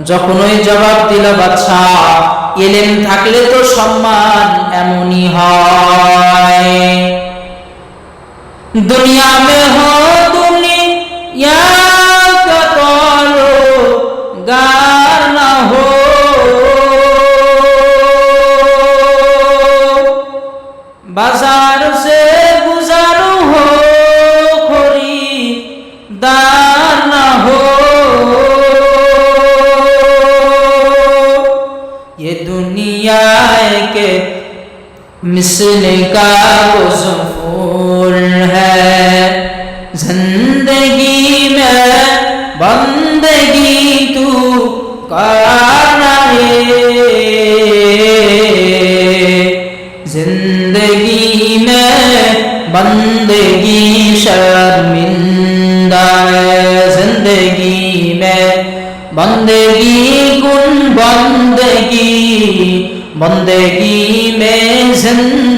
যখনই জবাব দিল বাচ্চা এলেন থাকলে তো সম্মান এমনই হয়। দুনিয়া মে হো দুনিয়া না হো। বাজার সে গুজারো হো খরি দা दुनिया के मिसल का फूल है। ज़िंदगी में बंदगी तू करना है। ज़िंदगी में बंदगी शर्मिंदा है। ज़िंदगी में बंदगी कुन बंदगी बंदगी में जिंदगी